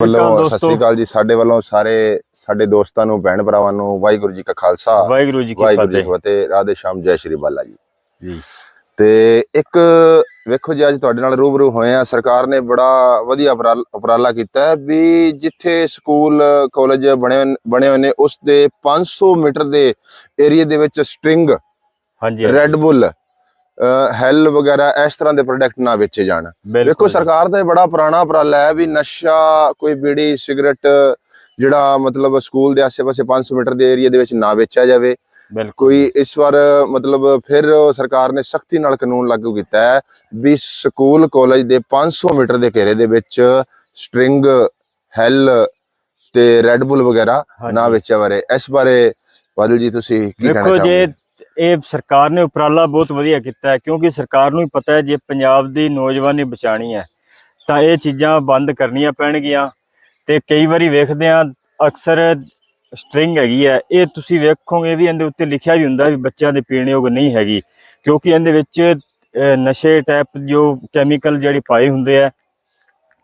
ਵੱਲੋਂ। ਸਤਿ ਸ੍ਰੀ ਅਕਾਲ ਜੀ ਸਾਡੇ ਵੱਲੋਂ ਸਾਰੇ ਸਾਡੇ ਦੋਸਤਾਂ ਨੂੰ ਭੈਣ ਭਰਾਵਾਂ ਨੂੰ ਵਾਹਿਗੁਰੂ ਜੀ ਕਾ ਖਾਲਸਾ ਵਾਹਿਗੁਰੂ ਜੀ ਕੀ ਫਤਿਹ। ਰਾਧੇ ਸ਼ਾਮ ਜੈ ਸ਼੍ਰੀ ਬਾਲਾ ਜੀ। ਜੀ। ਤੇ ਇੱਕ ਵੇਖੋ ਜੀ ਅੱਜ ਤੁਹਾਡੇ ਨਾਲ ਰੂਬਰੂ ਹੋਏ ਆ ਸਰਕਾਰ ਨੇ ਬੜਾ ਵਧੀਆ ਉਪਰਾਲ- ਕੀਤਾ ਹੈ ਵੀ ਜਿੱਥੇ ਸਕੂਲ ਕਾਲਜ ਬਣੇ ਬਣੇ ਹੋਏ ਨੇ ਉਸ ਦੇ 500 ਮੀਟਰ ਦੇ ਏਰੀਆ ਦੇ ਵਿੱਚ ਸਟ੍ਰਿੰਗ ਹਾਂਜੀ। ਰੈੱਡ ਬੁੱਲ ਹੈਲ ਵਗੈਰਾ ਇਸ ਤਰ੍ਹਾਂ ਦੇ ਪ੍ਰੋਡਕਟ ਨਾ ਵੇਚੇ ਜਾਣ। ਦੇਖੋ ਸਰਕਾਰ ਦਾ ਇਹ ਬੜਾ ਪੁਰਾਣਾ ਉਪਰਾਲਾ ਹੈ ਵੀ ਨਸ਼ਾ ਕੋਈ ਬੀੜੀ ਸਿਗਰਟ ਜਿਹੜਾ ਮਤਲਬ ਸਕੂਲ ਦੇ ਆਸ-ਪਾਸੇ 500 ਮੀਟਰ ਦੇ ਏਰੀਆ ਦੇ ਵਿੱਚ ਨਾ ਵੇਚਿਆ ਜਾਵੇ। ਕੋਈ ਇਸ ਵਾਰ ਮਤਲਬ ਫਿਰ ਸਰਕਾਰ ਨੇ ਸਖਤੀ ਨਾਲ ਕਾਨੂੰਨ ਲਾਗੂ ਕੀਤਾ ਹੈ ਵੀ ਸਕੂਲ ਕਾਲਜ ਦੇ 500 ਮੀਟਰ ਦੇ ਘੇਰੇ ਦੇ ਵਿੱਚ ਸਟ੍ਰਿੰਗ ਹੈਲ ਤੇ ਰੈੱਡ ਬੁੱਲ ਵਗੈਰਾ। ਨਾ ਵੇਚਿਆ ਬਾਰੇ ਇਸ ਬਾਰੇ ਬਾਦਲ ਜੀ ਤੁਸੀਂ ਕੀ ਕਹਿਣਾ ਦੇਖੋ ਚਾਹੋਗੇ? ਜੇ ਇਹ ਸਰਕਾਰ ਨੇ ਉਪਰਾਲਾ ਬਹੁਤ ਵਧੀਆ ਕੀਤਾ ਹੈ, ਕਿਉਂਕਿ ਸਰਕਾਰ ਨੂੰ ਹੀ ਪਤਾ ਹੈ ਜੇ ਪੰਜਾਬ ਦੀ ਨੌਜਵਾਨੀ ਬਚਾਣੀ ਹੈ, ਤਾਂ ਇਹ ਚੀਜ਼ਾਂ ਬੰਦ ਕਰਨੀਆਂ ਪੈਣਗੀਆਂ। ਤੇ ਕਈ ਵਾਰੀ ਵੇਖਦੇ ਆ ਅਕਸਰ ਸਟ੍ਰਿੰਗ ਹੈਗੀ ਹੈ, ਇਹ ਤੁਸੀਂ ਵੇਖੋਗੇ ਵੀ ਇਹਦੇ ਉੱਤੇ ਲਿਖਿਆ ਵੀ ਹੁੰਦਾ ਵੀ ਬੱਚਿਆਂ ਦੇ ਪੀਣ ਯੋਗ ਨਹੀਂ ਹੈਗੀ, ਕਿਉਂਕਿ ਇਹਦੇ ਵਿੱਚ ਨਸ਼ੇ ਟਾਈਪ ਜੋ ਕੈਮੀਕਲ ਜਿਹੜੇ ਪਾਏ ਹੁੰਦੇ ਆ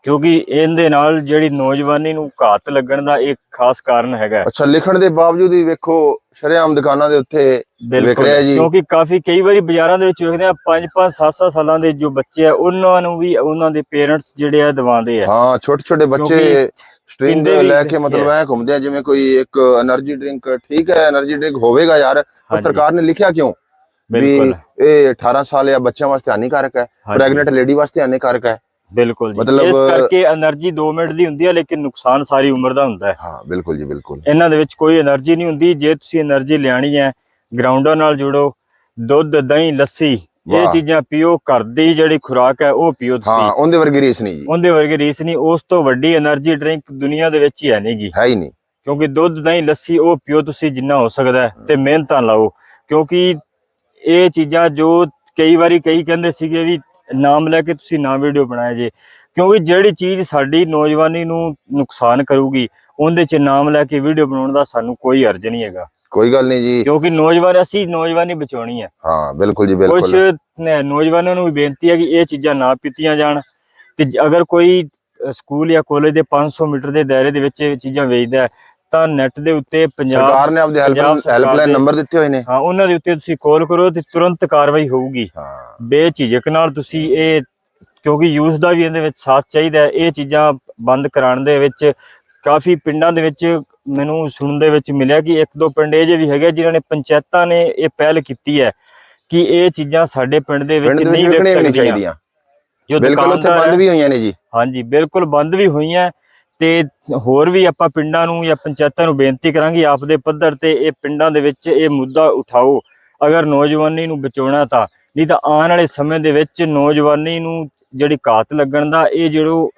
ਕਿਉਂਕਿ ਇਹਦੇ ਨਾਲ ਜਿਹੜੀ ਨੌਜਵਾਨੀ ਨੂੰ ਘਾਤ ਲੱਗਣ ਦਾ ਇੱਕ ਖਾਸ ਕਾਰਨ ਹੈਗਾ। ਅੱਛਾ ਲਿਖਣ ਦੇ ਬਾਵਜੂਦ ਵੀ ਵੇਖੋ ਸ਼ਰੇਆਮ ਦੁਕਾਨਾਂ ਦੇ ਉੱਤੇ ਵਿਕ ਰਿਹਾ ਜੀ। ਕਿਉਂਕਿ ਕਾਫੀ ਕਈ ਵਾਰੀ ਬਾਜ਼ਾਰਾਂ ਦੇ ਵਿੱਚ ਵੇਖਦੇ ਆ 5-5 7-7 ਸਾਲਾਂ ਦੇ ਜੋ ਬੱਚੇ ਆ ਉਹਨਾਂ ਨੂੰ ਵੀ ਉਹਨਾਂ ਦੇ ਪੇਰੈਂਟਸ ਜਿਹੜੇ ਆ ਦਵਾਉਂਦੇ ਆ। ਹਾਂ ਛੋਟੇ-ਛੋਟੇ ਬੱਚੇ ਸਟ੍ਰੀਮ ਦੇ ਲੈ ਕੇ ਮਤਲਬ ਐ ਘੁੰਮਦੇ ਆ ਜਿਵੇਂ ਕੋਈ ਇੱਕ એનર્ਜੀ ਡਰਿੰਕ ਠੀਕ ਹੈ એનર્ਜੀ ਡਰਿੰਕ ਹੋਵੇਗਾ ਯਾਰ ਪਰ ਸਰਕਾਰ ਨੇ ਲਿਖਿਆ ਕਿਉਂ? ਬਿਲਕੁਲ। ਇਹ 18 ਸਾਲ ਜਾਂ ਬੱਚਿਆਂ ਵਾਸਤੇ ਹਾਨੀਕਾਰਕ ਹੈ ਪ੍ਰੈਗਨੈਂਟ ਲੇਡੀ ਵਾਸਤੇ ਹਾਨੀਕਾਰਕ ਹੈ। ਬਿਲਕੁਲ ਜੀ। ਮਤਲਬ ਇਸ ਕਰਕੇ એનર્ਜੀ 2 ਮਿੰਟ ਦੀ ਹੁੰਦੀ ਹੈ ਲੇਕਿਨ ਨੁਕਸਾਨ ਸਾਰੀ ਉਮਰ ਦਾ ਹੁੰਦਾ ਹੈ। ਹਾਂ ਬਿਲਕੁਲ ਜੀ ਬਿਲਕੁਲ। ਇਹਨਾਂ ਦੇ ਵਿੱਚ ਕੋਈ એનર્ਜੀ ਨਹੀਂ ਹੁੰਦੀ। ਜੇ ਤੁਸੀਂ એનર્ਜੀ ਲੈਣੀ ਹੈ ਗਰਾਊਂਡਾਂ ਨਾਲ ਜੁੜੋ ਦੁੱਧ ਦਹੀਂ ਲੱਸੀ ਇਹ ਚੀਜ਼ਾਂ ਪੀਓ ਘਰ ਦੀ ਜਿਹੜੀ ਖੁਰਾਕ ਹੈ ਉਹ ਪੀਓ ਤੁਸੀਂ। ਹਾਂ ਉਹਦੇ ਵਰਗੀ ਰੀਸ ਨਹੀਂ ਜੀ। ਉਹਦੇ ਵਰਗੀ ਰੀਸ ਨਹੀਂ ਉਸ ਤੋਂ ਵੱਡੀ એનર્ਜੀ ਡਰਿੰਕ ਦੁਨੀਆ ਦੇ ਵਿੱਚ ਹੀ ਹੈ ਨਹੀਂਗੀ ਹੈ ਹੀ ਨਹੀਂ। ਕਿਉਂਕਿ ਦੁੱਧ ਦਹੀਂ ਲੱਸੀ ਉਹ ਪੀਓ ਤੁਸੀਂ ਜਿੰਨਾ ਹੋ ਸਕਦਾ ਤੇ ਮਿਹਨਤਾਂ ਲਾਓ। ਕਿਉਂਕਿ ਇਹ ਚੀਜ਼ਾਂ ਜੋ ਕਈ ਵਾਰੀ ਕਈ ਕਹਿੰਦੇ ਸੀਗੇ ਵੀ ਨਾਮ ਲੈ ਕੇ ਤੁਸੀਂ ਨਾ ਵੀਡੀਓ ਬਣਾਏ ਜੇ। ਕਿਉਂਕਿ ਜਿਹੜੀ ਚੀਜ਼ ਸਾਡੀ ਨੌਜਵਾਨੀ ਨੂੰ ਨੁਕਸਾਨ ਕਰੂਗੀ ਉਹਦੇ 'ਚ ਨਾਮ ਲੈ ਕੇ ਵੀਡੀਓ ਬਣਾਉਣ ਦਾ ਸਾਨੂੰ ਕੋਈ ਅਰਜ਼ ਨਹੀਂ ਹੈਗਾ। ਕੋਈ ਗੱਲ ਨਹੀਂ ਜੀ। ਕਿਉਂਕਿ ਨੌਜਵਾਨ ਅਸੀਂ ਨੌਜਵਾਨੀ ਬਚਾਉਣੀ ਹੈ। ਹਾਂ ਬਿਲਕੁਲ ਜੀ ਕੁਝ ਬਿਲਕੁਲ ਨ- ਨੌਜਵਾਨਾਂ ਨੂੰ ਵੀ ਬੇਨਤੀ ਹੈ ਕਿ ਇਹ ਚੀਜ਼ਾਂ ਨਾ ਪੀਤੀਆਂ ਜਾਣ। ਤੇ ਅਗਰ ਕੋਈ ਸਕੂਲ ਜਾਂ ਕਾਲਜ ਦੇ 500 ਮੀਟਰ ਦੇ ਦਾਇਰੇ ਦੇ ਵਿੱਚ ਇਹ ਚੀਜ਼ਾਂ ਵੇਚਦਾ ਹੈ, ਤਾਂ ਨੈਟ ਦੇ ਉੱਤੇ ਪੰਜਾਬ ਸਰਕਾਰ ਨੇ ਆਪਦੇ ਹੈਲਪਲਾਈਨ ਨੰਬਰ ਦਿੱਤੇ ਹੋਏ ਨੇ। ਹਾਂ ਉਹਨਾਂ ਦੇ ਉੱਤੇ ਤੁਸੀਂ ਕਾਲ ਕਰੋ ਤੇ ਤੁਰੰਤ ਕਾਰਵਾਈ ਹੋਊਗੀ। ਹਾਂ। ਬੇਝਿਜਕ ਨਾਲ ਤੁਸੀਂ ਇਹ ਕਿਉਂਕਿ ਯੂਥ ਦਾ ਵੀ ਇਹਦੇ ਵਿੱਚ ਸਾਥ ਚਾਹੀਦਾ ਹੈ ਇਹ ਚੀਜ਼ਾਂ ਬੰਦ ਕਰਾਉਣ ਦੇ ਵਿੱਚ ਕਾਫੀ ਪਿੰਡਾਂ ਦੇ ਵਿੱਚ ਮੈਨੂੰ ਸੁਣਨ ਦੇ ਵਿੱਚ ਮਿਲਿਆ ਕਿ ਇੱਕ ਦੋ ਪਿੰਡ ਇਹ ਜਿਹੇ ਵੀ ਹੈਗੇ ਜਿਨ੍ਹਾਂ ਨੇ ਪੰਚਾਇਤਾਂ ਨੇ ਇਹ ਪਹਿਲ ਕੀਤੀ ਹੈ ਕਿ ਇਹ ਚੀਜ਼ਾਂ ਸਾਡੇ ਪਿੰਡ ਦੇ ਵਿੱਚ ਨਹੀਂ ਵਿਕ ਸਕਦੀਆਂ। ਚਾਹੀਦੀਆਂ। ਜੋ ਦੁਕਾਨਦਾਰ ਬੰਦ ਵੀ ਹੋਈਆਂ ਨੇ ਜੀ। ਹਾਂਜੀ ਬਿਲਕੁਲ ਬੰਦ ਵੀ ਹੋਈਆਂ। ਤੇ ਹੋਰ ਵੀ ਆਪਾਂ ਪਿੰਡਾਂ ਨੂੰ ਜਾਂ ਪੰਚਾਇਤਾਂ ਨੂੰ ਬੇਨਤੀ ਕਰਾਂਗੇ ਆਪਦੇ ਪੱਧਰ ਤੇ ਇਹ ਪਿੰਡਾਂ ਦੇ ਵਿੱਚ ਇਹ ਮੁੱਦਾ ਉਠਾਓ। ਅਗਰ ਨੌਜਵਾਨੀ ਨੂੰ ਬਚਾਉਣਾ ਤਾਂ ਨਹੀਂ ਤਾਂ ਆਉਣ ਵਾਲੇ ਸਮੇਂ ਦੇ ਵਿੱਚ ਨੌਜਵਾਨੀ ਨੂੰ ਜਿਹੜੀ ਘਾਤ ਲੱਗਣ ਦਾ ਇਹ ਜਿਹੜੋ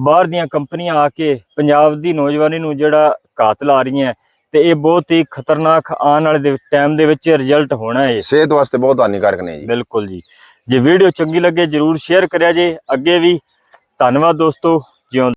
ਬਾਹਰ ਦੀਆਂ ਕੰਪਨੀਆਂ ਆ ਕੇ ਪੰਜਾਬ ਦੀ ਨੌਜਵਾਨੀ ਨੂੰ ਜਿਹੜਾ ਘਾਤ ਲਾ ਰਹੀਆਂ ਤੇ ਇਹ ਬਹੁਤ ਹੀ ਖਤਰਨਾਕ ਆਉਣ ਵਾਲੇ ਦੇ ਟਾਈਮ ਦੇ ਵਿੱਚ ਰਿਜ਼ਲਟ ਹੋਣਾ ਹੈ ਸਿਹਤ ਵਾਸਤੇ ਬਹੁਤ ਹਾਨੀਕਾਰਕ ਨੇ ਜੀ। ਬਿਲਕੁਲ ਜੀ। ਜੇ ਵੀਡੀਓ ਚੰਗੀ ਲੱਗੇ ਜਰੂਰ ਸ਼ੇਅਰ ਕਰਿਆ ਜੇ। ਅੱਗੇ ਵੀ ਧੰਨਵਾਦ ਦੋਸਤੋ। ਜਿਉਂ